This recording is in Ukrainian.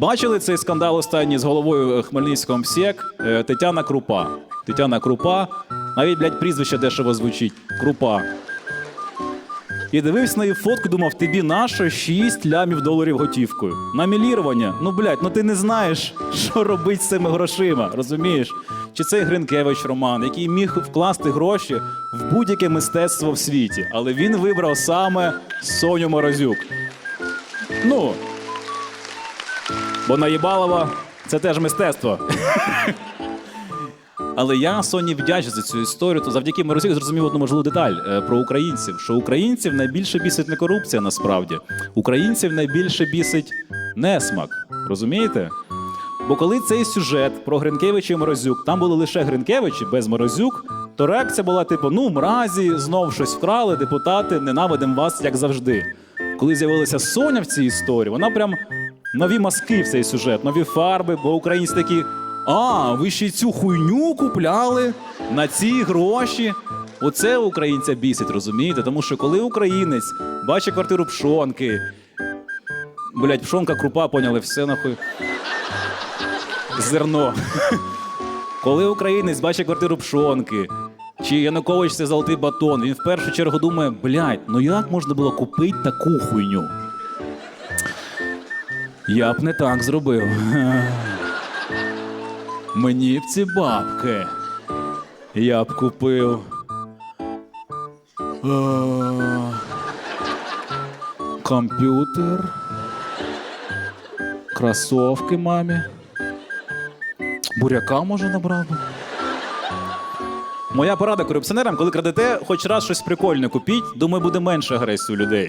Бачили цей скандал останній з головою е, Хмельницького МСЕК? Е, Тетяна Крупа. Тетяна Крупа. Навіть, блядь, прізвище дешево звучить. Крупа. І дивився на її фотку, думав, тобі нащо 6 лямів доларів готівкою. На мілірування. Ну, блядь, ну ти не знаєш, що робити з цими грошима, розумієш? Чи цей Гринкевич Роман, який міг вкласти гроші в будь-яке мистецтво в світі, але він вибрав саме Соню Морозюк. Ну, бо наїбалова це теж мистецтво. Але я Соні вдячний за цю історію. То завдяки Морозюк зрозумів одну важливу деталь е, про українців: що українців найбільше бісить не корупція, насправді. Українців найбільше бісить несмак. Розумієте? Бо коли цей сюжет про Гринкевича і Морозюк, там були лише Гринкевичі без Морозюк, то реакція була типу: ну, мразі, знов щось вкрали, депутати, ненавидимо вас, як завжди. Коли з'явилася Соня в цій історії, вона прям нові маски в цей сюжет, нові фарби, бо українці такі. А, ви ще й цю хуйню купляли на ці гроші. Оце українця бісить, розумієте? Тому що коли українець бачить квартиру пшонки, блять, пшонка, крупа, поняли, все нахуй. Зерно. Коли українець бачить квартиру пшонки, чи Янукович це золотий батон, він в першу чергу думає, блядь, ну як можна було купити таку хуйню? Я б не так зробив. Мені б ці бабки. Я б купив. е, Комп'ютер. Кросовки мамі. Буряка може набрав би. Моя порада корупціонерам, коли крадете, хоч раз щось прикольне купіть, думаю, буде менше агресії у людей.